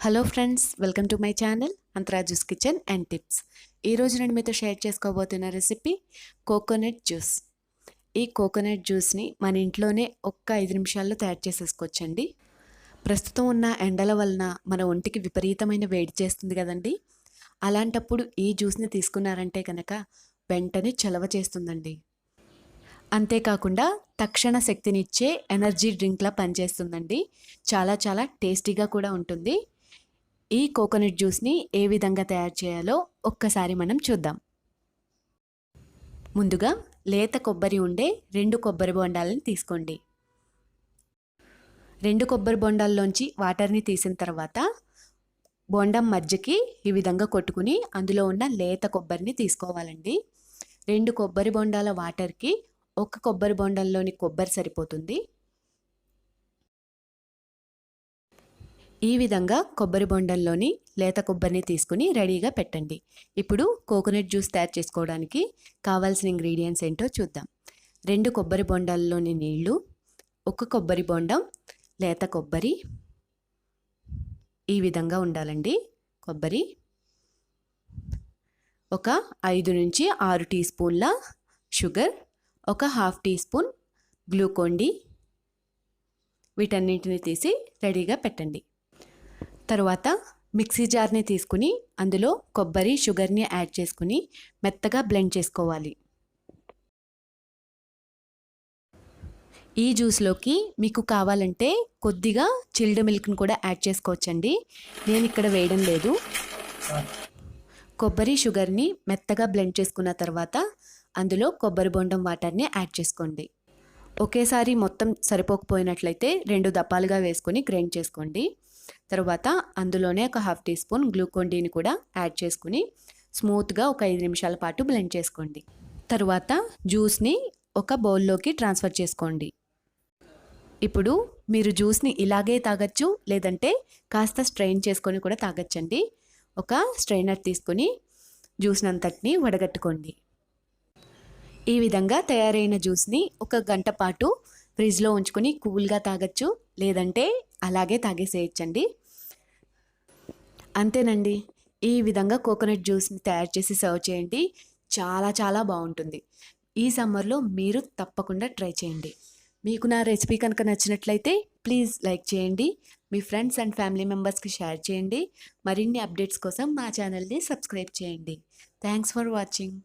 Hello friends welcome to my channel అంతరాజూస్ kitchen and tips ఈరోజు నేను మీతో షేర్ చేసుకోబోతున్న రెసిపీ కోకోనట్ జ్యూస్ ఈ కోకోనట్ జ్యూస్ని మన ఇంట్లోనే ఒక్క ఐదు నిమిషాల్లో తయారు చేసేసుకోవచ్చండి. ప్రస్తుతం ఉన్న ఎండల వలన మన ఒంటికి విపరీతమైన వేడి చేస్తుంది కదండి. అలాంటప్పుడు ఈ జ్యూస్ని తీసుకున్నారంటే కనుక వెంటనే చలవ చేస్తుందండి. అంతేకాకుండా తక్షణ శక్తినిచ్చే ఎనర్జీ డ్రింక్లా పనిచేస్తుందండి. చాలా చాలా టేస్టీగా కూడా ఉంటుంది. ఈ కోకోనట్ జ్యూస్ని ఏ విధంగా తయారు చేయాలో ఒక్కసారి మనం చూద్దాం. ముందుగా లేత కొబ్బరి ఉండే రెండు కొబ్బరి బొండాలని తీసుకోండి. రెండు కొబ్బరి బొండాల్లోంచి వాటర్ని తీసిన తర్వాత బొండం మధ్యకి ఈ విధంగా కొట్టుకుని అందులో ఉన్న లేత కొబ్బరిని తీసుకోవాలండి. రెండు కొబ్బరి బొండాల వాటర్కి ఒక కొబ్బరి బొండంలోని కొబ్బరి సరిపోతుంది. ఈ విధంగా కొబ్బరి బొండంలోని లేత కొబ్బరిని తీసుకుని రెడీగా పెట్టండి. ఇప్పుడు కోకోనట్ జ్యూస్ తయారు చేసుకోవడానికి కావాల్సిన ఇంగ్రీడియంట్స్ ఏంటో చూద్దాం. రెండు కొబ్బరి బొండాల్లోని నీళ్ళు ఒక కొబ్బరి బొండం లేత కొబ్బరి. ఈ విధంగా ఉండాలండి కొబ్బరి. ఒక ఐదు నుంచి ఆరు టీ స్పూన్ల షుగర్ ఒక హాఫ్ టీ స్పూన్ గ్లూకోండి వీటన్నింటిని తీసి రెడీగా పెట్టండి. తరువాత మిక్సీ జార్ని తీసుకుని అందులో కొబ్బరి షుగర్ని యాడ్ చేసుకుని మెత్తగా బ్లెండ్ చేసుకోవాలి. ఈ జ్యూస్లోకి మీకు కావాలంటే కొద్దిగా చిల్డ్ మిల్క్ని కూడా యాడ్ చేసుకోవచ్చండి. నేను ఇక్కడ వేయడం లేదు. కొబ్బరి షుగర్ని మెత్తగా బ్లెండ్ చేసుకున్న తర్వాత అందులో కొబ్బరి బొండం వాటర్ని యాడ్ చేసుకోండి. ఒకేసారి మొత్తం సరిపోకపోయినట్లయితే రెండు దప్పాలుగా వేసుకొని గ్రైండ్ చేసుకోండి. తర్వాత అందులోనే ఒక హాఫ్ టీ స్పూన్ గ్లూకోన్ డీని కూడా యాడ్ చేసుకుని స్మూత్గా ఒక ఐదు నిమిషాల పాటు బ్లెండ్ చేసుకోండి. తరువాత జ్యూస్ని ఒక బౌల్లోకి ట్రాన్స్ఫర్ చేసుకోండి. ఇప్పుడు మీరు జ్యూస్ని ఇలాగే తాగొచ్చు లేదంటే కాస్త స్ట్రెయిన్ చేసుకొని కూడా తాగొచ్చండి. ఒక స్ట్రైనర్ తీసుకొని జ్యూస్ని అంతటిని వడగట్టుకోండి. ఈ విధంగా తయారైన జ్యూస్ని ఒక గంట పాటు ఫ్రిడ్జ్లో ఉంచుకొని కూల్గా తాగొచ్చు లేదంటే అలాగే తాగేసేయచ్చండి. అంతేనండి. ఈ విధంగా కోకోనట్ జ్యూస్ని తయారు చేసి సర్వ్ చేయండి. చాలా చాలా బాగుంటుంది. ఈ సమ్మర్లో మీరు తప్పకుండా ట్రై చేయండి. మీకు నా రెసిపీ కనుక నచ్చినట్లయితే ప్లీజ్ లైక్ చేయండి. మీ ఫ్రెండ్స్ అండ్ ఫ్యామిలీ మెంబర్స్కి షేర్ చేయండి. మరిన్ని అప్డేట్స్ కోసం మా ఛానల్ని సబ్స్క్రైబ్ చేయండి. Thanks for watching.